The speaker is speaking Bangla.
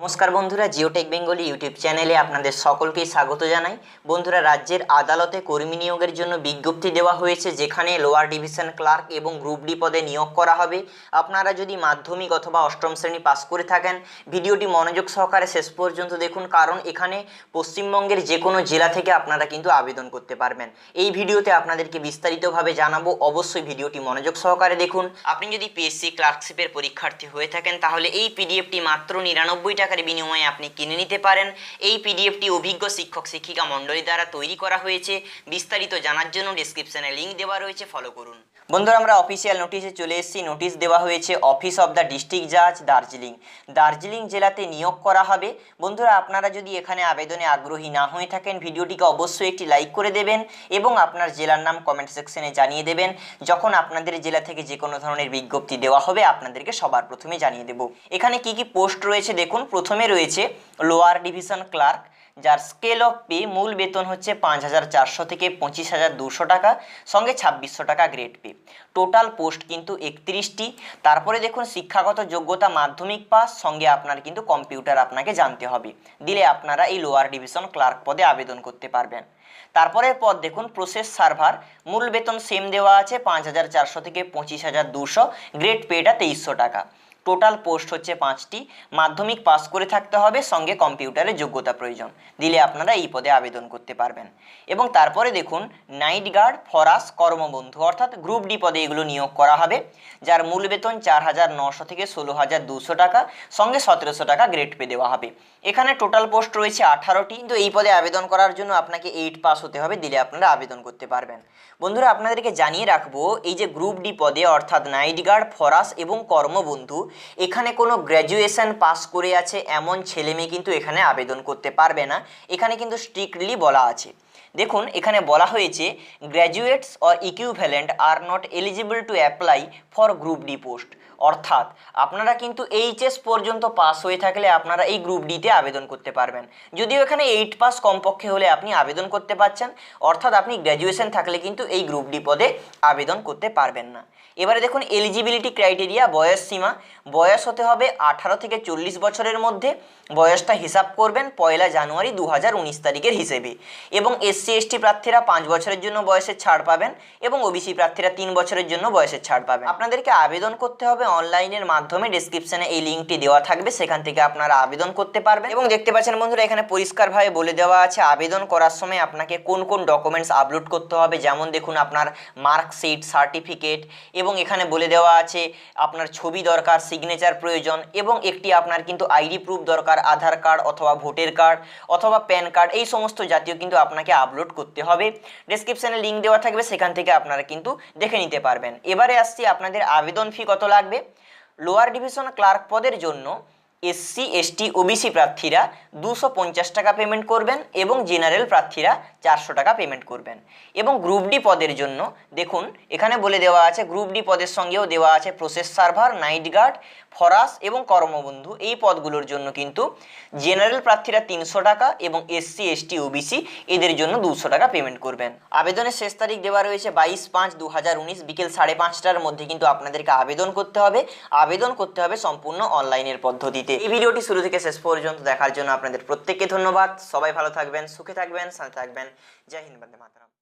নমস্কার বন্ধুরা, জিওটেক বেঙ্গলি ইউটিউব চ্যানেলে আপনাদের সকলকে স্বাগত জানাই। বন্ধুরা, রাজ্যের আদালতে কর্মী নিয়োগের জন্য বিজ্ঞপ্তি দেওয়া হয়েছে, যেখানে লোয়ার ডিভিশন ক্লার্ক এবং গ্রুপ ডি পদে নিয়োগ করা হবে। আপনারা যদি মাধ্যমিক অথবা অষ্টম শ্রেণি পাস করে থাকেন, ভিডিওটি মনোযোগ সহকারে শেষ পর্যন্ত দেখুন, কারণ এখানে পশ্চিমবঙ্গের যে কোনো জেলা থেকে আপনারা কিন্তু আবেদন করতে পারবেন। এই ভিডিওতে আপনাদেরকে বিস্তারিতভাবে জানাব, অবশ্যই ভিডিওটি মনোযোগ সহকারে দেখুন। আপনি যদি পিএসসি ক্লার্কশিপের পরীক্ষার্থী হয়ে থাকেন, তাহলে এই পিডিএফটি মাত্র নিরানব্বই টাকার বিনিময়ে আপনি কিনে নিতে পারেন। এই পিডিএফটি অভিজ্ঞ শিক্ষক, শিক্ষিকা মণ্ডলী দ্বারা তৈরি করা হয়েছে। বিস্তারিত জানার জন্য ডিসক্রিপশনে লিঙ্ক দেওয়া রয়েছে ফলো করুন। বন্ধুরা, আমরা অফিসিয়াল নোটিশে চলে এসেছি। নোটিশ দেওয়া হয়েছে অফিস অফ দ্য ডিস্ট্রিক্ট জাজ দার্জিলিং দার্জিলিং জেলাতে নিয়োগ করা হবে। বন্ধুরা, আপনারা যদি এখানে আবেদনে আগ্রহী না হয়ে থাকেন, ভিডিওটিকে অবশ্যই একটি লাইক করে দেবেন এবং আপনার জেলার নাম কমেন্ট সেকশনে জানিয়ে দেবেন। যখন আপনাদের জেলা থেকে যে কোনো ধরনের বিজ্ঞপ্তি দেওয়া হবে, আপনাদেরকে সবার প্রথমে জানিয়ে দেব। এখানে কি কি পোস্ট রয়েছে, দেখুন। প্রথমে রয়েছে লোয়ার ডিভিশন ক্লার্ক যার স্কেল অফ পে মূল বেতন হচ্ছে পাঁচ হাজার চারশো থেকে পঁচিশ হাজার দুশো টাকা, সঙ্গে ছাব্বিশশো টাকা গ্রেড পে টোটাল পোস্ট কিন্তু একত্রিশটি। তারপরে দেখুন, শিক্ষাগত যোগ্যতা মাধ্যমিক পাস সঙ্গে আপনার কিন্তু কম্পিউটার আপনাকে জানতে হবে। দিলে আপনারা এই লোয়ার ডিভিশন ক্লার্ক পদে আবেদন করতে পারবেন। তারপরের পদ দেখুন প্রসেস সার্ভার মূল বেতন সেম দেওয়া আছে পাঁচ হাজার চারশো থেকে পঁচিশ হাজার দুশো গ্রেড পেটা তেইশশো টাকা। টোটাল পোস্ট হচ্ছে পাঁচটি। মাধ্যমিক পাস করে থাকতে হবে, সঙ্গে কম্পিউটারের যোগ্যতা প্রয়োজন। দিলে আপনারা এই পদে আবেদন করতে পারবেন। এবং তারপরে দেখুন, নাইট গার্ড, ফরাস, কর্মবন্ধু, অর্থাৎ গ্রুপ ডি পদে এগুলো নিয়োগ করা হবে, যার মূল বেতন চার হাজার নশো থেকে ষোলো হাজার দুশো টাকা, সঙ্গে সতেরোশো টাকা গ্রেড পে দেওয়া হবে। এখানে টোটাল পোস্ট রয়েছে আঠারোটি, কিন্তু এই পদে আবেদন করার জন্য আপনাকে এইট পাস হতে হবে, দিলে আপনারা আবেদন করতে পারবেন। বন্ধুরা, আপনাদেরকে জানিয়ে রাখব, এই যে গ্রুপ ডি পদে, অর্থাৎ নাইট গার্ড, ফরাস এবং কর্মবন্ধু এখানে কোনো গ্র্যাজুয়েশন পাস করে আছে, এমন ছেলে মেয়ে কিন্তু এখানে আবেদন করতে পারবে না। এখানে কিন্তু স্ট্রিক্টলি বলা আছে। দেখুন, এখানে বলা হয়েছে graduates or equivalent are not eligible to apply for group D post অর্থাৎ, আপনারা কিন্তু এইচএস পর্যন্ত পাস হয়ে থাকলে আপনারা এই গ্রুপ ডিতে আবেদন করতে পারবেন। যদিও এখানে এইট পাস কমপক্ষে হলে আপনি আবেদন করতে পারছেন, অর্থাৎ আপনি গ্র্যাজুয়েশন থাকলে কিন্তু এই গ্রুপ ডি পদে আবেদন করতে পারবেন না। এবারে দেখুন এলিজিবিলিটি ক্রাইটেরিয়া বয়স সীমা। বয়স হতে হবে আঠারো থেকে চল্লিশ বছরের মধ্যে। বয়সটা হিসাব করবেন পয়লা জানুয়ারি দু হাজার উনিশ তারিখের হিসেবে। এবং এসসি, এসটি প্রার্থীরা পাঁচ বছরের জন্য বয়সের ছাড় পাবেন এবং ওবিসি প্রার্থীরা তিন বছরের জন্য বয়সের ছাড় পাবেন। আপনাদেরকে আবেদন করতে হবে অনলাইনের মাধ্যমে, ডিসক্রিপশনে এই লিঙ্কটি দেওয়া থাকবে, সেখান থেকে আপনারা আবেদন করতে পারবেন। এবং দেখতে পাচ্ছেন বন্ধুরা, এখানে পরিষ্কারভাবে বলে দেওয়া আছে, আবেদন করার সময় আপনাকে কোন কোন ডকুমেন্টস আপলোড করতে হবে, যেমন দেখুন আপনার মার্কশিট, সার্টিফিকেট, এবং এখানে বলে দেওয়া আছে আপনার ছবি দরকার, সিগনেচার প্রয়োজন, এবং একটি আপনার কিন্তু আইডি প্রুফ দরকার, আধার কার্ড অথবা ভোটার কার্ড অথবা প্যান কার্ড, এই সমস্ত জাতীয় কিন্তু আপনাকে আপলোড করতে হবে। ডিসক্রিপশানে লিঙ্ক দেওয়া থাকবে, সেখান থেকে আপনারা কিন্তু দেখে নিতে পারবেন। এবারে আসছি আপনাদের আবেদন ফি কত লাগবে? লোয়ার ডিভিশন ক্লার্ক পদের জন্য এসসি এসটি ওবিসি প্রার্থীরা দুশো পঞ্চাশ টাকা পেমেন্ট করবেন এবং জেনারেল প্রার্থীরা চারশো টাকা পেমেন্ট করবেন। এবং গ্রুপ ডি পদের জন্য, দেখুন, এখানে বলে দেওয়া আছে গ্রুপ ডি পদের সঙ্গেও দেওয়া আছে প্রসেস সার্ভার নাইট গার্ড ফরাস এবং কর্মবন্ধু। এই পদগুলোর জন্য কিন্তু জেনারেল প্রার্থীরা তিনশো টাকা এবং এসসি এসটি ওবিসি এদের জন্য দুশো টাকা পেমেন্ট করবেন। আবেদনের শেষ তারিখ দেওয়া রয়েছে বাইশ পাঁচ দু হাজার উনিশ বিকেল সাড়ে পাঁচটার মধ্যে কিন্তু আপনাদেরকে আবেদন করতে হবে। আবেদন করতে হবে সম্পূর্ণ অনলাইনের পদ্ধতিতে। এই ভিডিওটি শুরু থেকে শেষ পর্যন্ত দেখার জন্য আপনাদের প্রত্যেককে ধন্যবাদ। সবাই ভালো থাকবেন সুখে থাকবেন সাথে থাকবেন। জয় হিন্দ বন্দে মাতরম।